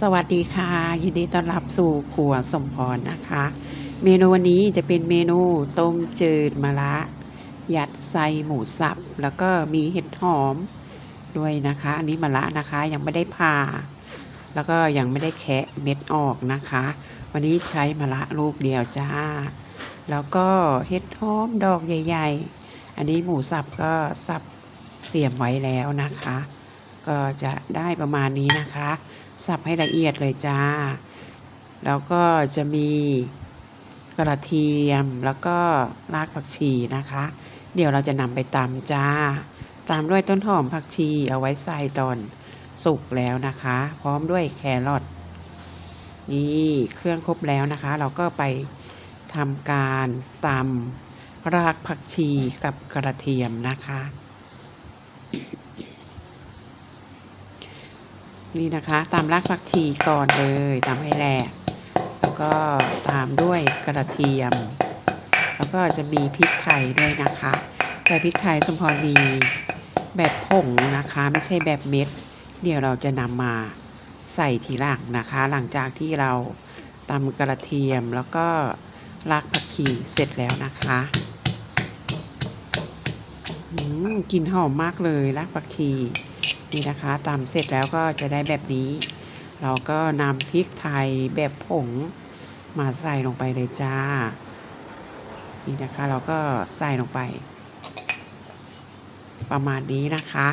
สวัสดีค่ะ ยินดีต้อนรับสู่ครัวสมพรนะคะ เมนูวันนี้จะเป็นเมนูต้มจืดมะระยัดไส้หมูสับ แล้วก็มีเห็ดหอมด้วยนะคะ อันนี้มะระนะคะยังไม่ได้ผ่า แล้วก็ยังไม่ได้แคะเม็ดออกนะคะ วันนี้ใช้มะระลูกเดียวจ้า แล้วก็เห็ดหอมดอกใหญ่ ๆ อันนี้หมูสับก็สับเตรียมไว้แล้วนะคะ ก็จะได้ประมาณนี้นะคะ สับให้ละเอียดเลยจ้า แล้วก็จะมีกระเทียมแล้วก็รากผักชีนะคะ เดี๋ยวเราจะนำไปตำจ้า ตามด้วยต้นหอมผักชีเอาไว้ใส่ตอนสุกแล้วนะคะ พร้อมด้วยแครอทนี่เครื่องครบแล้วนะคะ เราก็ไปทำการตำรากผักชีกับกระเทียมนะคะ นี่นะคะตามรากผักชีก่อนเลยตามให้แหลกแล้วก็ตามด้วยกระเทียม แล้วก็จะมีพริกไทยด้วยนะคะ แต่พริกไทยสมพรมีแบบผงนะคะ ไม่ใช่แบบเม็ด เดี๋ยวเราจะนำมาใส่ทีหลังนะคะ หลังจากที่เราตำกระเทียมแล้วก็รากผักชีเสร็จแล้วนะคะอืมกลิ่นหอมมากเลยรากผักชี นี่นะคะตำเสร็จแล้วก็จะได้แบบนี้ เราก็นำพริกไทยแบบผงมาใส่ลงไปเลยจ้า นี่นะคะเราก็ใส่ลงไป ประมาณนี้นะคะ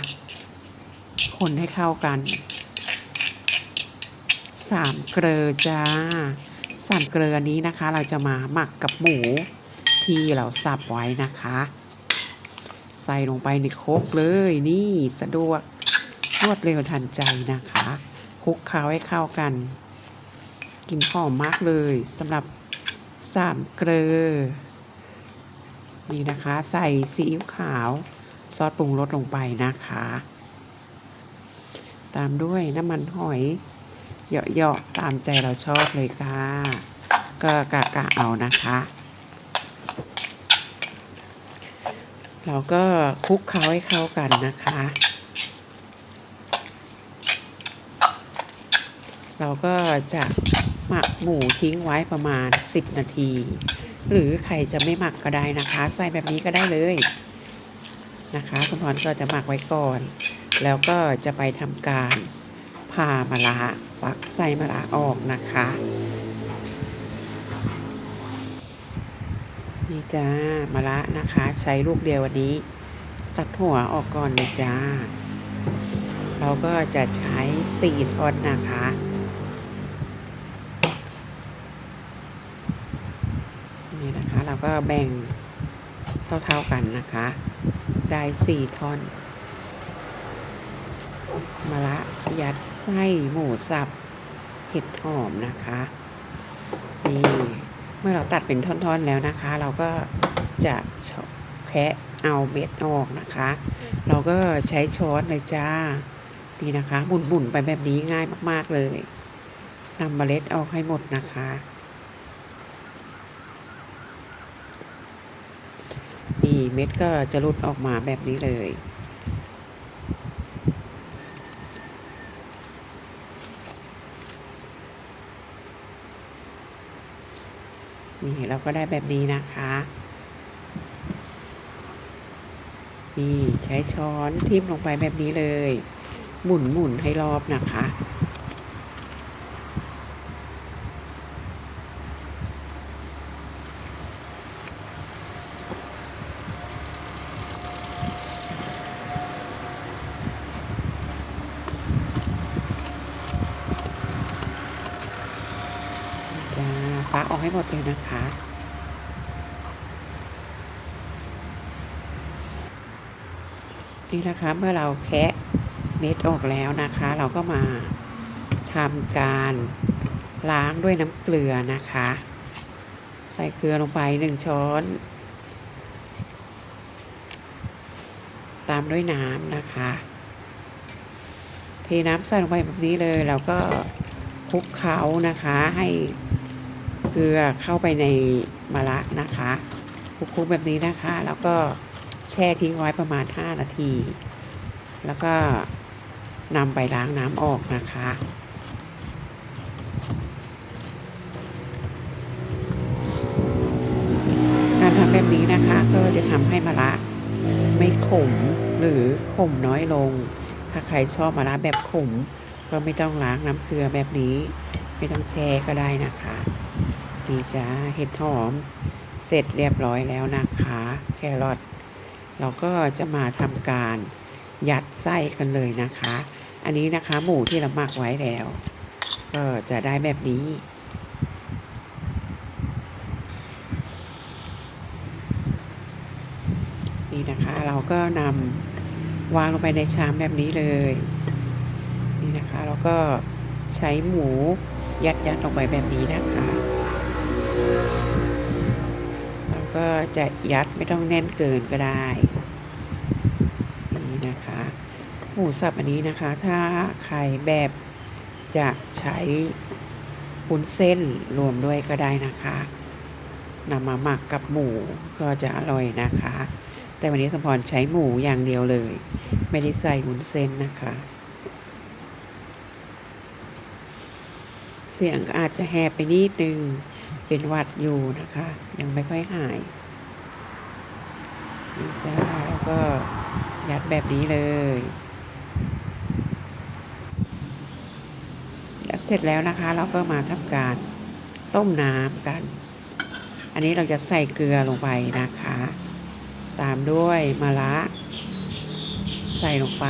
คนให้เข้ากันสามเกลือจ้าสามเกลือนี้นะคะ เราจะมาหมักกับหมูที่เราสับไว้นะคะ ใส่ลงไปในโครกเลยนี่สะดวก รวดเร็วทันใจนะคะคลุกเคล้าให้เข้ากัน กินหอมมากเลยสำหรับสามเกลือนี่นะคะ ใส่ซีอิ๊วขาว ซอสปรุงรสลงไปนะคะ ตามด้วยน้ำมันหอยเหยาะๆตามใจเราชอบเลยค่ะ ก็กะกะเอานะคะ เราก็คลุกเคล้าให้เข้ากันนะคะ เราก็จะหมักหมูทิ้งไว้ประมาณ 10 นาที หรือใครจะไม่หมักก็ได้นะคะ ใส่แบบนี้ก็ได้เลยนะคะสมพรก็จะหมักไว้ก่อน แล้วก็จะไปทำการผ่ามะระปักใส่มะระออกนะคะ นี่จ้ามะระนะคะ ใช้ลูกเดียววันนี้ ตัดหัวออกก่อนเลยจ้า เราก็จะใช้สี่ทอนนะคะ นี่นะคะ เราก็แบ่งเท่าๆกันนะคะ ได้สี่ท่อนมะระยัดไส้หมูสับ เห็ดหอมนะคะนี่เมื่อเราตัดเป็นท่อนๆแล้วนะคะ เราก็จะแคะเอาเม็ดออกนะคะ เราก็ใช้ช้อนเลยจ้านี่นะคะหมุนๆไปแบบนี้ง่ายมากๆเลยนำเมล็ดออกให้หมดนะคะ นี่ เม็ดก็จะหลุดออกมาแบบนี้เลย นี่เราก็ได้แบบนี้นะคะ นี่ใช้ช้อนทิ่มลงไปแบบนี้เลย หมุนหมุนให้รอบนะคะ จะ ฟ้าออกให้หมดเลยนะคะ นี่นะคะเมื่อเราแคะเม็ดออกแล้วนะคะ เราก็มาทำการล้างด้วยน้ำเกลือนะคะ ใส่เกลือลงไปหนึ่งช้อน ตามด้วยน้ำนะคะเทน้ำใส่ลงไปแบบนี้เลยเราก็คลุกเคล้านะคะให้ เกลือเข้าไปในมะระนะคะคลุกๆแบบนี้นะคะ แล้วก็แช่ทิ้งไว้ประมาณ 5 นาที แล้วก็นำไปล้างน้ำออกนะคะ การทำแบบนี้นะคะก็จะทำให้มะระไม่ขมหรือขมน้อยลง ถ้าใครชอบมะระแบบขมก็ไม่ต้องล้างน้ำเกลือแบบนี้ ไม่ต้องแช่ก็ได้นะคะนี่จ้าเห็ดหอมเสร็จเรียบร้อยแล้วนะคะ แครอทเราก็จะมาทำการยัดไส้กันเลยนะคะ อันนี้นะคะหมูที่เราหมักไว้แล้ว ก็จะได้แบบนี้นี่นะคะเราก็นำวางลงไปในชามแบบนี้เลย นี่นะคะ เราก็ใช้หมู ยัดยัดลงไปแบบนี้นะคะเราก็จะยัดไม่ต้องแน่นเกินก็ได้นี่นะคะหมูสับอันนี้นะคะ ถ้าใครแบบจะใช้วุ้นเส้นรวมด้วยก็ได้นะคะนำมาหมักกับหมูก็จะอร่อยนะคะ แต่วันนี้สมพรใช้หมูอย่างเดียวเลย ไม่ได้ใส่วุ้นเส้นนะคะ เสียงก็อาจจะแหบไปนิดนึง เป็นหวัดอยู่นะคะ ยังไม่ค่อยหายนี่จ้าแล้วก็ยัดแบบนี้เลยยัดเสร็จแล้วนะคะ เราก็มาทำการต้มน้ำกัน อันนี้เราจะใส่เกลือลงไปนะคะ ตามด้วยมะระ ใส่ลงไป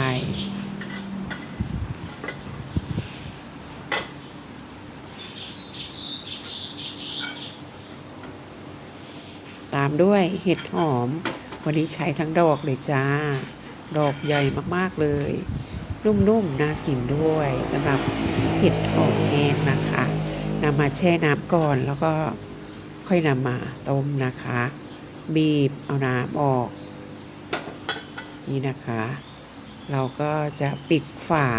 ตามด้วยเห็ดหอม วันนี้ใช้ทั้งดอกเลยจ้า ดอกใหญ่มากๆเลย นุ่มๆน่ากินด้วยสำหรับเห็ดหอมแห้งนะคะนำมาแช่น้ำก่อนแล้วก็ค่อยนำมาต้มนะคะ บีบเอาน้ำออก นี่นะคะ เราก็จะปิดฝา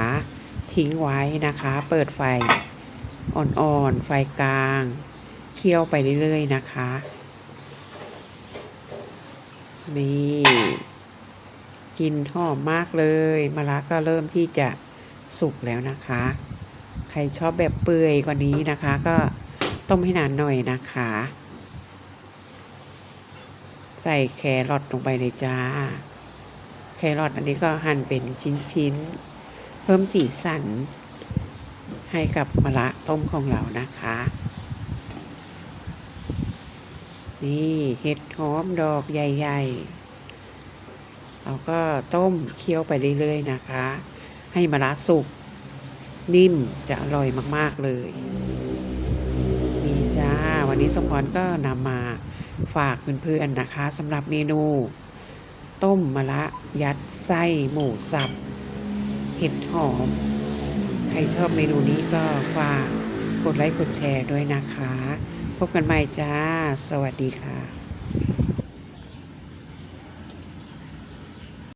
ทิ้งไว้นะคะ เปิดไฟอ่อนๆ ไฟกลาง เคี่ยวไปเรื่อยๆนะคะ นี่กินหอมมากเลยมะระก็เริ่มที่จะสุกแล้วนะคะ ใครชอบแบบเปื่อยกว่านี้นะคะ ก็ต้มให้นานหน่อยนะคะ ใส่แครอทลงไปเลยจ้า แครอทอันนี้ก็หั่นเป็นชิ้นๆ เพิ่มสีสันให้กับมะระต้มของเรานะคะ นี่เห็ดหอมดอกใหญ่ๆเราก็ต้มเคี่ยวไปเรื่อยๆนะคะ ให้มะระสุก นิ่มจะอร่อยมากๆเลยนี่จ้า วันนี้สมพรก็นำมาฝากเพื่อนๆนะคะสำหรับเมนู ต้มมะระยัดไส้หมูสับ เห็ดหอม ใครชอบเมนูนี้ก็ฝากกดไลค์กดแชร์ด้วยนะคะ พบกันใหม่จ้า สวัสดีค่ะ